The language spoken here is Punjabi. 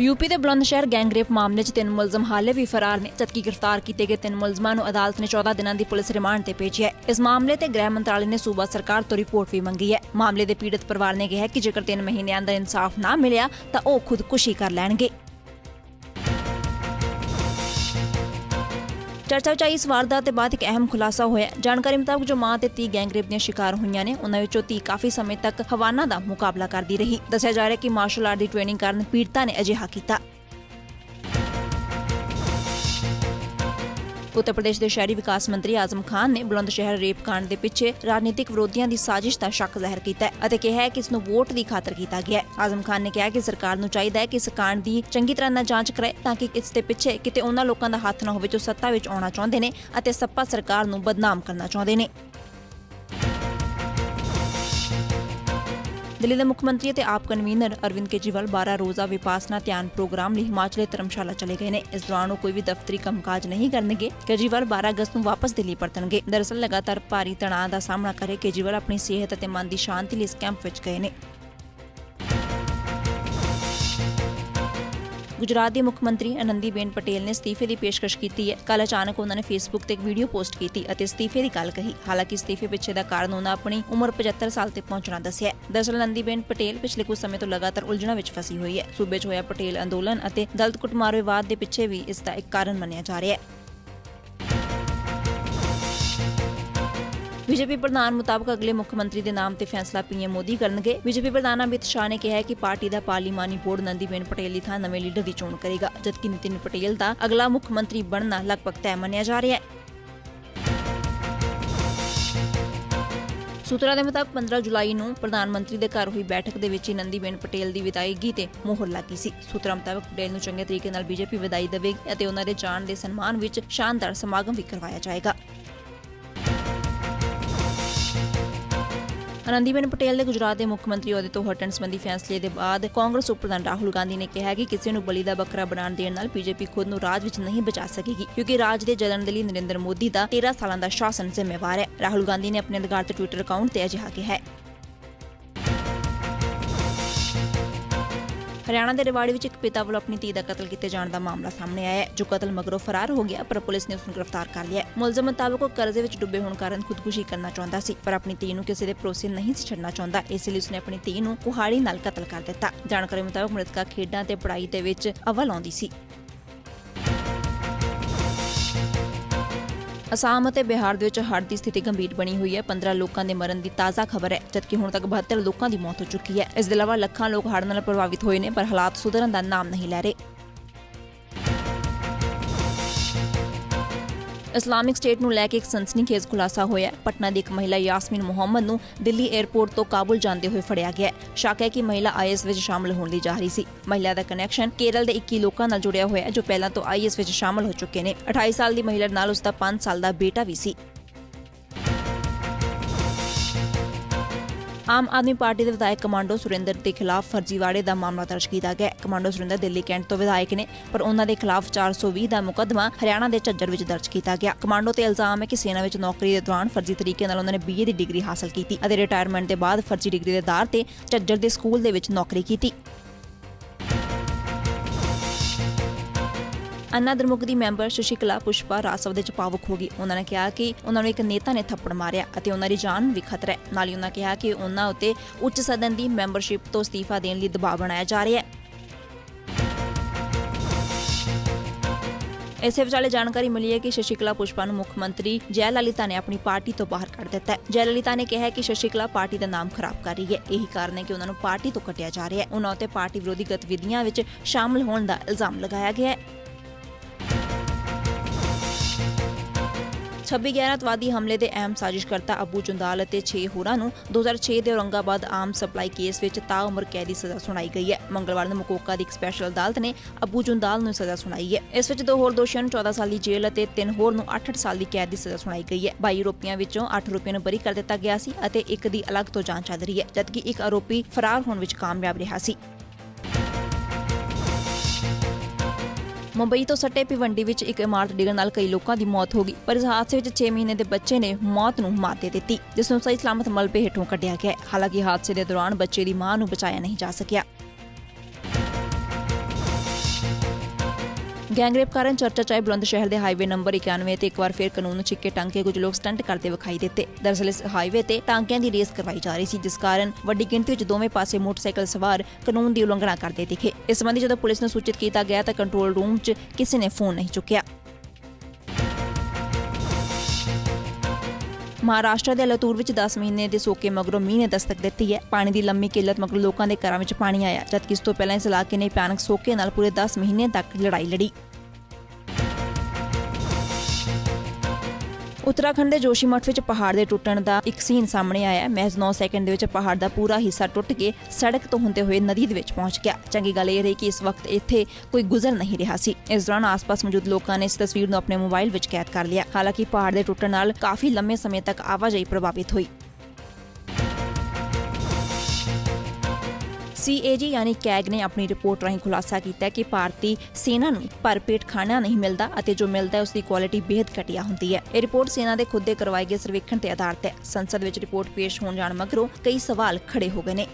ਯੂਪੀ ਦੇ ਬੁਲੰਦਸ਼ਹਿਰ ਗੈਂਗਰੇਪ ਮਾਮਲੇ 'ਚ ਤਿੰਨ ਮੁਲਜ਼ਮ ਹਾਲੇ ਵੀ ਫਰਾਰ ਨੇ। ਜਦਕਿ ਗ੍ਰਿਫਤਾਰ ਕੀਤੇ ਗਏ ਤਿੰਨ ਮੁਲਜ਼ਮਾਂ ਨੂੰ ਅਦਾਲਤ ਨੇ 14 ਦਿਨਾਂ ਦੀ ਪੁਲਿਸ ਰਿਮਾਂਡ ਤੇ ਭੇਜਿਆ ਹੈ। ਇਸ ਮਾਮਲੇ ਤੇ ਗ੍ਰਹਿ ਮੰਤਰਾਲੇ ਨੇ ਸੂਬਾ ਸਰਕਾਰ ਤੋਂ ਰਿਪੋਰਟ ਵੀ ਮੰਗੀ ਹੈ। ਮਾਮਲੇ ਦੇ ਪੀੜਤ ਪਰਿਵਾਰ ਨੇ ਕਿਹਾ ਕਿ ਜੇਕਰ 3 ਮਹੀਨਿਆਂ ਦਾ ਇਨਸਾਫ ਨਾ ਮਿਲਿਆ ਤਾਂ ਉਹ ਖੁਦਕੁਸ਼ੀ ਕਰ ਲੈਣਗੇ। ਚਰਚਾ ਵਿੱਚ ਆਈ ਇਸ ਵਾਰਦਾਤ ਦੇ ਬਾਅਦ ਇੱਕ ਅਹਿਮ ਖੁਲਾਸਾ ਹੋਇਆ ਜਾਣਕਾਰੀ ਮੁਤਾਬਕ ਜੋ ਮਾਂ ਤੇ ਧੀ ਗੈਂਗਰੇਪ ਦੀਆਂ ਸ਼ਿਕਾਰ ਹੋਈਆਂ ਨੇ, ਉਹਨਾਂ ਵਿੱਚੋਂ ਧੀ ਕਾਫੀ ਸਮੇਂ ਤੱਕ ਹਵਾਨਾ ਦਾ ਮੁਕਾਬਲਾ ਕਰਦੀ ਰਹੀ। ਦੱਸਿਆ ਜਾ ਰਿਹਾ ਕਿ ਮਾਰਸ਼ਲ ਆਰਟ ਦੀ ਟ੍ਰੇਨਿੰਗ ਕਾਰਨ ਪੀੜਤਾ ਨੇ ਅਜਿਹਾ ਕੀਤਾ। ਉੱਤਰ ਪ੍ਰਦੇਸ਼ ਦੇ ਸ਼ਹਿਰੀ ਵਿਕਾਸ ਮੰਤਰੀ ਆਜ਼ਮ ਖਾਨ ਨੇ ਬੁਲੰਦ ਸ਼ਹਿਰ ਰੇਪ ਕਾਂਡ ਦੇ ਪਿੱਛੇ ਰਾਜਨੀਤਿਕ ਵਿਰੋਧੀਆਂ ਦੀ ਸਾਜ਼ਿਸ਼ ਦਾ ਸ਼ੱਕ ਜ਼ਾਹਿਰ ਕੀਤਾ ਹੈ ਅਤੇ ਕਿਹਾ ਹੈ ਕਿ ਇਸ ਨੂੰ ਵੋਟ ਦੀ ਖਾਤਰ ਕੀਤਾ ਗਿਆ ਹੈ। ਆਜ਼ਮ ਖਾਨ ਨੇ ਕਿਹਾ ਕਿ ਸਰਕਾਰ ਨੂੰ ਚਾਹੀਦਾ ਹੈ ਕਿ ਇਸ ਕਾਂਡ ਦੀ ਚੰਗੀ ਤਰ੍ਹਾਂ ਨਾਲ ਜਾਂਚ ਕਰੇ ਤਾਂ ਕਿ ਇਸ ਦੇ ਪਿੱਛੇ ਕਿਤੇ ਉਹਨਾਂ ਲੋਕਾਂ ਦਾ ਹੱਥ ਨਾ ਹੋਵੇ ਜੋ ਸੱਤਾ ਵਿੱਚ ਆਉਣਾ ਚਾਹੁੰਦੇ ਨੇ ਅਤੇ ਸੱਪਾ ਸਰਕਾਰ ਨੂੰ ਬਦਨਾਮ ਕਰਨਾ ਚਾਹੁੰਦੇ ਨੇ। ਦਿੱਲੀ ਦੇ ਮੁੱਖ ਮੰਤਰੀ ਅਤੇ ਆਪ ਕਨਵੀਨਰ ਅਰਵਿੰਦ ਕੇਜਰੀਵਾਲ 12 ਰੋਜ਼ਾ ਵਿਪਾਸਨਾ ਧਿਆਨ ਪ੍ਰੋਗਰਾਮ ਲਈ ਹਿਮਾਚਲ ਧਰਮਸ਼ਾਲਾ ਚਲੇ ਗਏ ਨੇ। ਇਸ ਦੌਰਾਨ ਉਹ ਕੋਈ ਵੀ ਦਫ਼ਤਰੀ ਕੰਮਕਾਜ ਨਹੀਂ ਕਰਨਗੇ। ਕੇਜਰੀਵਾਲ 12 ਅਗਸਤ ਨੂੰ ਵਾਪਸ ਦਿੱਲੀ ਪਰਤਣਗੇ। ਦਰਅਸਲ ਲਗਾਤਾਰ ਭਾਰੀ ਤਣਾਅ ਦਾ ਸਾਹਮਣਾ ਕਰੇ ਕੇਜਰੀਵਾਲ ਆਪਣੀ ਸਿਹਤ ਅਤੇ ਮਨ ਦੀ ਸ਼ਾਂਤੀ ਲਈ ਇਸ ਕੈਂਪ ਵਿੱਚ ਗਏ ਨੇ। ਗੁਜਰਾਤ ਦੇ ਮੁੱਖ ਮੰਤਰੀ ਆਨੰਦੀਬੇਨ ਪਟੇਲ ਨੇ ਅਸਤੀਫੇ ਦੀ ਪੇਸ਼ਕਸ਼ ਕੀਤੀ ਹੈ। ਕੱਲ ਅਚਾਨਕ ਉਹਨਾਂ ਨੇ ਫੇਸਬੁੱਕ ਤੇ ਇੱਕ ਵੀਡੀਓ ਪੋਸਟ ਕੀਤੀ ਅਤੇ ਅਸਤੀਫੇ ਦੀ ਗੱਲ ਕਹੀ। ਹਾਲਾਂਕਿ ਅਸਤੀਫੇ ਪਿੱਛੇ ਦਾ ਕਾਰਨ ਉਹਨਾਂ ਆਪਣੀ ਉਮਰ 75 ਸਾਲ ਤੇ ਪਹੁੰਚਣਾ ਦੱਸਿਆ ਹੈ। ਦਰਅਸਲ ਆਨੰਦੀਬੇਨ ਪਟੇਲ ਪਿਛਲੇ ਕੁਝ ਸਮੇਂ ਤੋਂ ਲਗਾਤਾਰ ਉਲਝਣਾਂ ਵਿੱਚ ਫਸੀ ਹੋਈ ਹੈ। ਸੂਬੇ 'ਚ ਹੋਇਆ ਪਟੇਲ ਅੰਦੋਲਨ ਅਤੇ ਦਲਿਤ ਕੁੱਟਮਾਰ ਵਿਵਾਦ ਦੇ ਪਿੱਛੇ ਵੀ ਇਸ ਦਾ ਇੱਕ ਕਾਰਨ ਮੰਨਿਆ ਜਾ ਰਿਹਾ ਹੈ। ਬੀਜੇਪੀ ਪ੍ਰਧਾਨ ਮੁਤਾਬਕ ਅਗਲੇ ਮੁੱਖ ਮੰਤਰੀ ਦੇ ਨਾਮ ਤੇ ਫੈਸਲਾ ਪੀਐਮ ਮੋਦੀ ਕਰਨਗੇ। ਬੀਜੇਪੀ ਪ੍ਰਧਾਨ ਅਮਿਤ ਸ਼ਾਹ ਨੇ ਕਿਹਾ ਕਿ ਪਾਰਟੀ ਦਾ ਪਾਰਲੀਮਾਨੀ ਬੋਰਡ ਨੰਦੀਬੇਨ ਪਟੇਲ ਦੀ ਥਾਂ ਨਵੇਂ ਲੀਡਰ ਦੀ ਚੋਣ ਕਰੇਗਾ, ਜਦਕਿ ਨਿਤਿਨ ਪਟੇਲ ਦਾ ਅਗਲਾ ਮੁੱਖ ਮੰਤਰੀ ਬਣਨਾ ਲਗਭਗ ਤੈਅ ਮੰਨਿਆ ਜਾ ਰਿਹਾ ਹੈ। ਸੂਤਰਾਂ ਦੇ ਮੁਤਾਬਕ 15 ਜੁਲਾਈ ਨੂੰ ਪ੍ਰਧਾਨ ਮੰਤਰੀ ਦੇ ਘਰ ਹੋਈ ਬੈਠਕ ਦੇ ਵਿੱਚ ਹੀ ਨੰਦੀਬੇਨ ਪਟੇਲ ਦੀ ਵਿਦਾਇਗੀ ਤੇ ਮੋਹਰ ਲੱਗੀ ਸੀ। ਸੂਤਰਾਂ ਮੁਤਾਬਕ ਪਟੇਲ ਨੂੰ ਚੰਗੇ ਤਰੀਕੇ ਨਾਲ ਬੀਜੇਪੀ ਵਿਦਾਈ ਦੇਵੇਗੀ ਅਤੇ ਉਹਨਾਂ ਦੇ ਜਾਣ ਦੇ ਸਨਮਾਨ ਵਿੱਚ ਸ਼ਾਨਦਾਰ ਸਮਾਗਮ ਵੀ ਕਰਵਾਇਆ ਜਾਏਗਾ। ਆਨੰਦੀਬੇਨ ਪਟੇਲ ਦੇ ਗੁਜਰਾਤ ਦੇ ਮੁੱਖ ਮੰਤਰੀ ਅਹੁਦੇ ਤੋਂ ਹਟਣ ਸੰਬੰਧੀ ਫੈਸਲੇ ਦੇ ਬਾਅਦ ਕਾਂਗਰਸ ਉਪ ਪ੍ਰਧਾਨ ਰਾਹੁਲ ਗਾਂਧੀ ਨੇ ਕਿਹਾ ਕਿ ਕਿਸੇ ਨੂੰ ਬਲੀ ਦਾ ਬੱਕਰਾ ਬਣਾਉਣ ਦੇਣ ਨਾਲ ਬੀਜੇਪੀ ਖੁਦ ਨੂੰ ਰਾਜ ਵਿੱਚ ਨਹੀਂ ਬਚਾ ਸਕੇਗੀ, ਕਿਉਂਕਿ ਰਾਜ ਦੇ ਜਲਣ ਦੇ ਲਈ ਨਰਿੰਦਰ ਮੋਦੀ ਦਾ 13 ਸਾਲਾਂ ਦਾ ਸ਼ਾਸਨ ਜ਼ਿੰਮੇਵਾਰ ਹੈ। ਰਾਹੁਲ ਗਾਂਧੀ ਨੇ ਆਪਣੇ ਅਧਿਕਾਰ ਤੇ ਟਵਿੱਟਰ ਅਕਾਊਂਟ ਤੇ ਅਜਿਹਾ ਕਿਹਾ ਹੈ। ਹਰਿਆਣਾ ਦੇ ਰਿਵਾੜੀ ਵਿੱਚ ਇੱਕ ਪਿਤਾ ਵੱਲੋਂ ਆਪਣੀ ਧੀ ਦਾ ਕਤਲ ਕੀਤੇ ਜਾਣ ਦਾ ਮਾਮਲਾ ਸਾਹਮਣੇ ਆਇਆ ਹੈ, ਜੋ ਕਤਲ ਮਗਰੋਂ ਫਰਾਰ ਹੋ ਗਿਆ, ਪਰ ਪੁਲਿਸ ਨੇ ਉਸ ਨੂੰ ਗ੍ਰਿਫਤਾਰ ਕਰ ਲਿਆ ਮੁਲਜ਼ਮ ਮੁਤਾਬਕ ਉਹ ਕਰਜ਼ੇ ਵਿੱਚ ਡੁੱਬੇ ਹੋਣ ਕਾਰਨ ਖੁਦਕੁਸ਼ੀ ਕਰਨਾ ਚਾਹੁੰਦਾ ਸੀ, ਪਰ ਆਪਣੀ ਧੀ ਨੂੰ ਕਿਸੇ ਦੇ ਭਰੋਸੇ ਨਹੀਂ ਸੀ ਛੱਡਣਾ ਚਾਹੁੰਦਾ। ਇਸ ਲਈ ਉਸਨੇ ਆਪਣੀ ਧੀ ਨੂੰ ਕੁਹਾੜੀ ਨਾਲ ਕਤਲ ਕਰ ਦਿੱਤਾ। ਜਾਣਕਾਰੀ ਮੁਤਾਬਕ ਮ੍ਰਿਤਕਾ ਖੇਡਾਂ ਤੇ ਪੜ੍ਹਾਈ ਦੇ ਵਿੱਚ ਅਵਲ ਆਉਂਦੀ ਸੀ। ਅਸਾਮ ਅਤੇ ਬਿਹਾਰ ਦੇ ਵਿੱਚ ਹੜ੍ਹ ਦੀ ਸਥਿਤੀ ਗੰਭੀਰ ਬਣੀ ਹੋਈ ਹੈ। 15 ਲੋਕਾਂ ਦੇ ਮਰਨ ਦੀ ਤਾਜ਼ਾ ਖਬਰ ਹੈ, ਜਦਕਿ ਹੁਣ ਤੱਕ 72 ਲੋਕਾਂ ਦੀ ਮੌਤ ਹੋ ਚੁੱਕੀ ਹੈ। ਇਸ ਦੇ ਇਲਾਵਾ ਲੱਖਾਂ ਲੋਕ ਹੜ੍ਹ ਨਾਲ ਪ੍ਰਭਾਵਿਤ ਹੋਏ ਨੇ, ਪਰ ਹਾਲਾਤ ਸੁਧਰਨ ਦਾ ਨਾਮ ਨਹੀਂ ਲੈ ਰਹੇ। ਇਸਲਾਮਿਕ ਸਟੇਟ ਨੂੰ ਲੈ ਕੇ ਇੱਕ ਸਨਸਨੀਖੇਜ਼ ਖੁਲਾਸਾ ਹੋਇਆ ਪਟਨਾ ਦੀ ਇੱਕ ਮਹਿਲਾ ਯਾਸਮੀਨ ਮੁਹੰਮਦ ਨੂੰ ਦਿੱਲੀ 에ਅਰਪੋਰਟ ਤੋਂ ਕਾਬੁਲ ਜਾਂਦੇ ਹੋਏ ਫੜਿਆ ਗਿਆ ਸ਼ੱਕ ਹੈ ਕਿ ਮਹਿਲਾ ਆਈਐਸ ਵਿੱਚ ਸ਼ਾਮਲ ਹੋਣ ਲਈ ਜਾ ਰਹੀ ਸੀ। ਮਹਿਲਾ ਦਾ ਕਨੈਕਸ਼ਨ ਕੇਰਲ ਦੇ 21 ਲੋਕਾਂ ਨਾਲ ਜੁੜਿਆ ਹੋਇਆ ਜੋ ਪਹਿਲਾਂ ਤੋਂ ਆਈਐਸ ਵਿੱਚ ਸ਼ਾਮਲ ਹੋ ਚੁੱਕੇ ਨੇ। 28 ਸਾਲ ਦੀ ਮਹਿਲਾ ਨਾਲ ਉਸ ਦਾ 5 ਸਾਲ ਦਾ ਬੇਟਾ ਵੀ ਸੀ। ਆਮ ਆਦਮੀ ਪਾਰਟੀ ਦੇ ਵਿਧਾਇਕ ਕਮਾਂਡੋ ਸੁਰਿੰਦਰ ਦੇ ਖਿਲਾਫ ਫਰਜ਼ੀਵਾੜੇ ਦਾ ਮਾਮਲਾ ਦਰਜ ਕੀਤਾ ਗਿਆ ਕਮਾਂਡੋ ਸੁਰਿੰਦਰ ਦਿੱਲੀ ਕੈਂਟ ਤੋਂ ਵਿਧਾਇਕ ਨੇ, ਪਰ ਉਹਨਾਂ ਦੇ ਖਿਲਾਫ 420 ਦਾ ਮੁਕੱਦਮਾ ਹਰਿਆਣਾ ਦੇ ਝੱਜਰ ਵਿੱਚ ਦਰਜ ਕੀਤਾ ਗਿਆ। ਕਮਾਂਡੋ ਤੇ ਇਲਜ਼ਾਮ ਹੈ ਕਿ ਸੈਨਾ ਵਿੱਚ ਨੌਕਰੀ ਦੇ ਦੌਰਾਨ ਫਰਜ਼ੀ ਤਰੀਕੇ ਨਾਲ ਉਹਨਾਂ ਨੇ ਬੀਏ ਦੀ ਡਿਗਰੀ ਹਾਸਲ ਕੀਤੀ ਅਤੇ ਰਿਟਾਇਰਮੈਂਟ ਦੇ ਬਾਅਦ ਫਰਜ਼ੀ ਡਿਗਰੀ ਦੇ ਆਧਾਰ ਤੇ ਝੱਜਰ ਦੇ ਸਕੂਲ ਦੇ ਵਿੱਚ ਨੌਕਰੀ ਕੀਤੀ। ਅੰਨਾ ਦਰਮੁਖ ਦੀ ਮੈਂਬਰ ਸ਼ਸ਼ੀਕਲਾ ਪੁਸ਼ਪਾ ਰਾਸਵ ਦੇ ਚ ਪਾਵਕ ਹੋ ਗਈ। ਉਹਨਾਂ ਨੇ ਕਿਹਾ ਕਿ ਉਹਨਾਂ ਨੂੰ ਇੱਕ ਨੇਤਾ ਨੇ ਥੱਪੜ ਮਾਰਿਆ ਅਤੇ ਉਹਨਾਂ ਦੀ ਜਾਨ ਵੀ ਖਤਰਾ ਹੈ। ਨਾਲ ਹੀ ਉਹਨਾਂ ਕਿਹਾ ਕਿ ਉਹਨਾਂ ਉਤੇ ਉੱਚ ਸਦਨ ਦੀ ਮੈਂਬਰਸ਼ਿਪ ਤੋਂ ਅਸਤੀਫਾ ਦੇਣ ਲਈ ਦਬਾਅ ਬਣਾਇਆ ਜਾ ਰਿਹਾ ਹੈ। ਇਸੇ ਵਿਚਾਲੇ ਜਾਣਕਾਰੀ ਮਿਲੀ ਹੈ ਕਿ ਸ਼ਸ਼ੀਕਲਾ ਪੁਸ਼ਪਾ ਨੂੰ ਮੁੱਖ ਮੰਤਰੀ ਜੈ ਲਲਿਤਾ ਨੇ ਆਪਣੀ ਪਾਰਟੀ ਤੋਂ ਬਾਹਰ ਕੱਢ ਦਿੱਤਾ ਹੈ। ਜੈ ਲਲਿਤਾ ਨੇ ਕਿਹਾ ਹੈ ਕਿ ਸ਼ਸ਼ੀਕਲਾ ਪਾਰਟੀ ਦਾ ਨਾਮ ਖਰਾਬ ਕਰ ਰਹੀ ਹੈ। ਇਹੀ ਕਾਰਨ ਹੈ ਕਿ ਉਹਨਾਂ ਨੂੰ ਪਾਰਟੀ ਤੋਂ ਕੱਟਿਆ ਜਾ ਰਿਹਾ ਹੈ। ਉਹਨਾਂ ਉੱਤੇ ਪਾਰਟੀ ਵਿਰੋਧੀ ਗਤੀਵਿਧੀਆਂ ਵਿੱਚ ਸ਼ਾਮਲ ਹੋਣ ਦਾ ਇਲਜ਼ਾਮ ਲਗਾਇਆ ਗਿਆ ਹੈ। 26 ਗਿਆਰਤਵਾਦੀ ਹਮਲੇ ਦੇ ਅਹਿਮ ਸਾਜ਼ਿਸ਼ਕਰਤਾ ਅਬੂ ਜੁੰਦਾਲ ਅਤੇ 6 ਹੋਰਾਂ ਨੂੰ 2006 ਦੇ ਔਰੰਗਾਬਾਦ ਆਮ ਸਪਲਾਈ ਕੇਸ ਵਿੱਚ ਤਾਉਮਰ ਕੈਦ ਦੀ ਸਜ਼ਾ ਸੁਣਾਈ ਗਈ ਹੈ। ਮੰਗਲਵਾਰ ਨੂੰ ਮਕੋਕਾ ਦੀ ਇੱਕ ਸਪੈਸ਼ਲ ਅਦਾਲਤ ਨੇ ਅਬੂ ਜੁੰਦਾਲ ਨੂੰ ਸਜ਼ਾ ਸੁਣਾਈ ਹੈ। ਇਸ ਵਿੱਚ ਦੋ ਹੋਰ ਦੋਸ਼ੀਆਂ ਨੂੰ 14 ਸਾਲ ਦੀ ਜੇਲ੍ਹ ਅਤੇ ਤਿੰਨ ਹੋਰ ਨੂੰ 8-8 ਸਾਲ ਦੀ ਕੈਦ ਦੀ ਸਜ਼ਾ ਸੁਣਾਈ ਗਈ ਹੈ। 22 ਆਰੋਪੀਆਂ ਵਿੱਚੋਂ 8 ਆਰੋਪੀਆਂ ਨੂੰ ਬਰੀ ਕਰ ਦਿੱਤਾ ਗਿਆ ਸੀ ਅਤੇ ਇੱਕ ਦੀ ਅਲੱਗ ਤੋਂ ਜਾਂਚ ਚੱਲ ਰਹੀ ਹੈ, ਜਦਕਿ ਇੱਕ ਆਰੋਪੀ ਫਰਾਰ ਹੋਣ ਵਿੱਚ ਕਾਮਯਾਬ ਰਿਹਾ ਸੀ। ਮੁੰਬਈ ਤੋਂ ਸੱਟੇ ਭਿਵੰਡੀ ਵਿੱਚ ਇੱਕ ਇਮਾਰਤ ਡਿੱਗਣ ਨਾਲ ਕਈ ਲੋਕਾਂ ਦੀ ਮੌਤ ਹੋ ਗਈ, ਪਰ ਇਸ ਹਾਦਸੇ ਵਿੱਚ 6 ਮਹੀਨੇ ਦੇ ਬੱਚੇ ਨੇ ਮੌਤ ਨੂੰ ਮਾਤ ਦੇ ਦਿੱਤੀ, ਜਿਸ ਨੂੰ ਸਹੀ ਸਲਾਮਤ ਮਲਬੇ ਹੇਠੋਂ ਕੱਢਿਆ ਗਿਆ ਹਾਲਾਂਕਿ ਹਾਦਸੇ ਦੇ ਦੌਰਾਨ ਬੱਚੇ ਦੀ ਮਾਂ ਨੂੰ ਬਚਾਇਆ ਨਹੀਂ ਜਾ ਸਕਿਆ। ਗੈਂਗਰੇਪ ਕਾਰਨ ਚਰਚਾ ਚਾਹੇ ਬੁਲੰਦ ਸ਼ਹਿਰ ਦੇ ਹਾਈਵੇ ਨੰਬਰ 91 ਤੇ ਇੱਕ ਵਾਰ ਫਿਰ ਕਾਨੂੰਨ ਨੂੰ ਛਿੱਕੇ ਟੰਗ ਕੇ ਕੁਝ ਲੋਕ ਸਟੰਟ ਕਰਦੇ ਵਿਖਾਈ ਦਿੱਤੇ। ਦਰਅਸਲ ਇਸ ਹਾਈਵੇ ਤੇ ਟਾਂਕਿਆਂ ਦੀ ਰੇਸ ਕਰਵਾਈ ਜਾ ਰਹੀ ਸੀ, ਜਿਸ ਕਾਰਨ ਵੱਡੀ ਗਿਣਤੀ ਵਿੱਚ ਦੋਵੇਂ ਪਾਸੇ ਮੋਟਰਸਾਈਕਲ ਸਵਾਰ ਕਾਨੂੰਨ ਦੀ ਉਲੰਘਣਾ ਕਰਦੇ ਦਿਖੇ। ਇਸ ਸੰਬੰਧੀ ਜਦੋਂ ਪੁਲਿਸ ਨੂੰ ਸੂਚਿਤ ਕੀਤਾ ਗਿਆ ਤਾਂ ਕੰਟਰੋਲ ਰੂਮ 'ਚ ਕਿਸੇ ਨੇ ਫੋਨ ਨਹੀਂ ਚੁੱਕਿਆ। ਮਹਾਰਾਸ਼ਟਰ ਦੇ ਲਤੂਰ ਵਿੱਚ 10 ਮਹੀਨੇ ਦੇ ਸੋਕੇ ਮਗਰੋਂ ਮੀਂਹ ਨੇ ਦਸਤਕ ਦਿੱਤੀ ਹੈ। ਪਾਣੀ ਦੀ ਲੰਮੀ ਕਿੱਲਤ ਮਗਰੋਂ ਲੋਕਾਂ ਦੇ ਘਰਾਂ ਵਿੱਚ ਪਾਣੀ ਆਇਆ, ਜਦਕਿ ਇਸ ਤੋਂ ਪਹਿਲਾਂ ਇਸ ਇਲਾਕੇ ਨੇ ਭਿਆਨਕ ਸੋਕੇ ਨਾਲ ਪੂਰੇ 10 ਮਹੀਨੇ ਤੱਕ ਲੜਾਈ ਲੜੀ। ਉੱਤਰਾਖੰਡ ਦੇ ਜੋਸ਼ੀਮਠ ਵਿੱਚ ਪਹਾੜ ਦੇ ਟੁੱਟਣ ਦਾ ਇੱਕ ਸੀਨ ਸਾਹਮਣੇ ਆਇਆ ਹੈ। ਮਹਿਜ਼ 9 ਸੈਕਿੰਡ ਦੇ ਵਿੱਚ ਪਹਾੜ ਦਾ ਪੂਰਾ ਹਿੱਸਾ ਟੁੱਟ ਕੇ ਸੜਕ ਤੋਂ ਹੁੰਦੇ ਹੋਏ ਨਦੀ ਦੇ ਵਿੱਚ ਪਹੁੰਚ ਗਿਆ। ਚੰਗੀ ਗੱਲ ਇਹ ਰਹੀ ਕਿ ਇਸ ਵਕਤ ਇੱਥੇ ਕੋਈ ਗੁਜ਼ਰ ਨਹੀਂ ਰਿਹਾ ਸੀ। ਇਸ ਦੌਰਾਨ ਆਸ-ਪਾਸ ਮੌਜੂਦ ਲੋਕਾਂ ਨੇ ਇਸ ਤਸਵੀਰ ਨੂੰ ਆਪਣੇ ਮੋਬਾਈਲ ਵਿੱਚ ਕੈਦ ਕਰ ਲਿਆ। ਹਾਲਾਂਕਿ ਪਹਾੜ ਦੇ ਟੁੱਟਣ ਨਾਲ ਕਾਫੀ ਲੰਮੇ ਸਮੇਂ ਤੱਕ ਆਵਾਜਾਈ ਪ੍ਰਭਾਵਿਤ ਹੋਈ। ਸੀਏਜੀ ਯਾਨੀ ਕੈਗ ਨੇ ਆਪਣੀ ਰਿਪੋਰਟ ਰਾਹੀਂ ਖੁਲਾਸਾ ਕੀਤਾ ਕਿ ਭਾਰਤੀ ਸੈਨਾ ਨੂੰ ਭਰਪੇਟ ਖਾਣਾ ਨਹੀਂ ਮਿਲਦਾ ਅਤੇ ਜੋ ਮਿਲਦਾ ਹੈ ਉਸ ਦੀ ਕੁਆਲਿਟੀ ਬੇहद ਘਟੀਆ ਹੁੰਦੀ ਹੈ। ਇਹ ਰਿਪੋਰਟ ਸੈਨਾ ਦੇ ਖੁਦ ਦੇ ਕਰਵਾਏ ਗਏ ਸਰਵੇਖਣ ਤੇ ਆਧਾਰਿਤ ਹੈ। ਸੰਸਦ ਵਿੱਚ ਰਿਪੋਰਟ ਪੇਸ਼ ਹੋਣ ਜਾਣ ਮਗਰੋਂ ਕਈ ਸਵਾਲ ਖੜੇ ਹੋ ਗਏ ਨੇ।